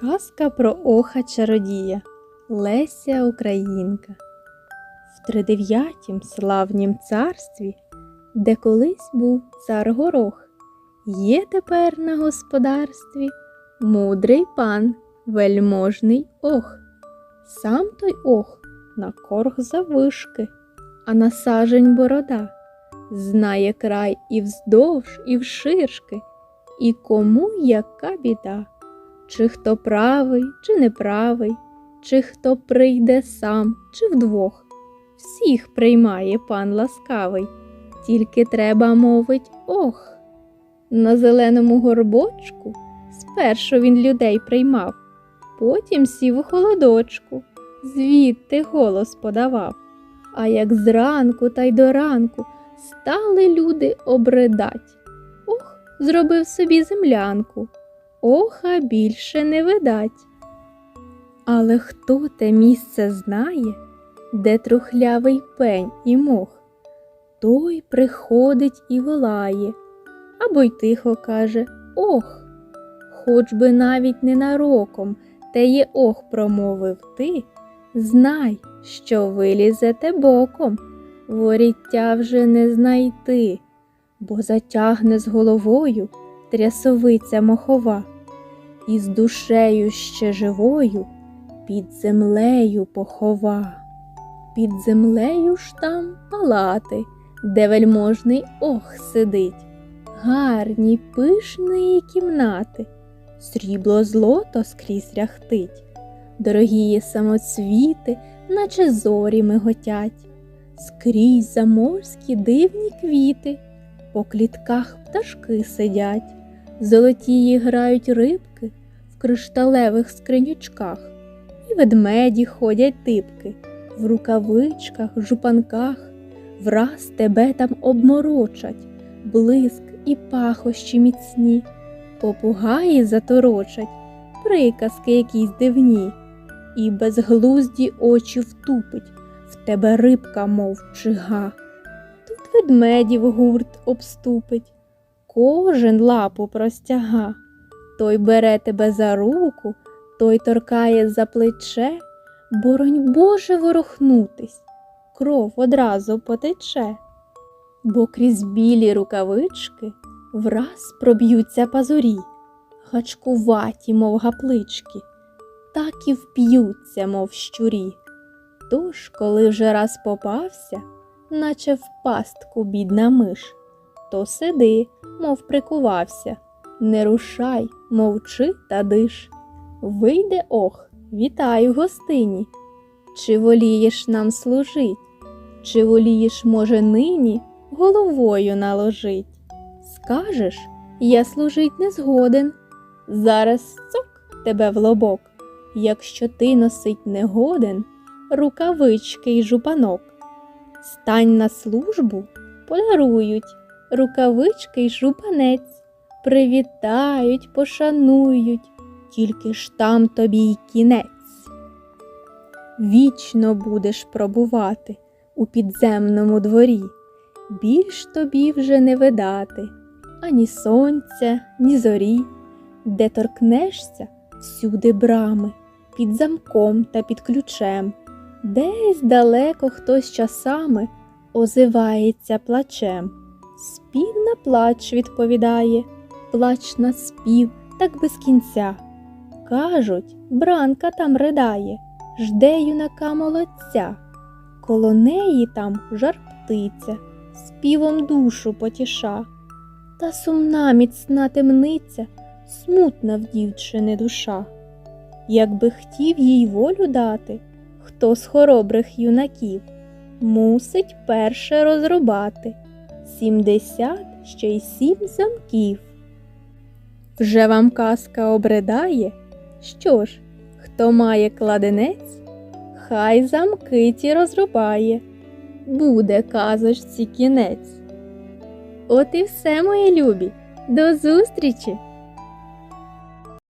Казка про оха чародія Леся Українка. В тридев'ятім славнім царстві, де колись був цар Горох, є тепер на господарстві мудрий пан, вельможний ох. Сам той ох на корг завишки, а на сажень борода, знає край і вздовж, і вширшки, і кому яка біда чи хто правий, чи неправий, чи хто прийде сам, чи вдвох. Всіх приймає пан ласкавий, тільки треба мовить ох. На зеленому горбочку спершу він людей приймав, потім сів у холодочку, звідти голос подавав. А як зранку та й до ранку стали люди обридать. Ох, зробив собі землянку оха більше не видать. Але хто те місце знає, де трухлявий пень і мох, той приходить і волає, або й тихо каже Ох, хоч би навіть ненароком теє ох! промовив ти, знай, що вилізете боком, воріття вже не знайти, бо затягне з головою трясовиця мохова, і з душею ще живою під землею похова. Під землею ж там палати, де вельможний ох сидить, гарні пишної кімнати, срібло злото скрізь ряхтить, дорогі самоцвіти, наче зорі миготять, скрізь заморські дивні квіти, по клітках пташки сидять золотії грають рибки в кришталевих скринючках, і ведмеді ходять типки в рукавичках, жупанках, враз тебе там обморочать, блиск і пахощі міцні, попугаї заторочать, приказки якісь дивні, і безглузді очі втупить, в тебе рибка, мов чига. Тут ведмедів гурт обступить кожен лапу простяга. Той бере тебе за руку, той торкає за плече, боронь Боже ворухнутись, кров одразу потече, бо крізь білі рукавички враз проб'ються пазурі, гачкуваті, мов гаплички, так і вп'ються, мов щурі. Тож, коли вже раз попався, наче в пастку бідна миш, то сиди, мов прикувався, не рушай, мовчи та диш. Вийде ох, вітаю гостині. Чи волієш нам служить, чи волієш, може, нині головою наложить? Скажеш, я служить не згоден, зараз цок тебе в лобок, якщо ти носить не годен, рукавички й жупанок. Стань на службу, подарують рукавички й жупанець, привітають, пошанують, тільки ж там тобі й кінець. Вічно будеш пробувати у підземному дворі, більш тобі вже не видати ані сонця, ні зорі, де торкнешся всюди брами, під замком та під ключем, десь далеко хтось часами озивається плачем. Спів на плач відповідає, плач на спів, так без кінця. Кажуть, бранка там ридає, жде юнака молодця. Коло неї там жар птиця, співом душу потіша. Та сумна міцна темниця, смутна в дівчини душа. Якби хотів їй волю дати, хто з хоробрих юнаків, мусить перше розрубати сімдесят ще й сім замків. Вже вам казка обридає? Що ж, хто має кладенець, хай замки ті розрубає, буде казочці кінець. От і все, мої любі, до зустрічі!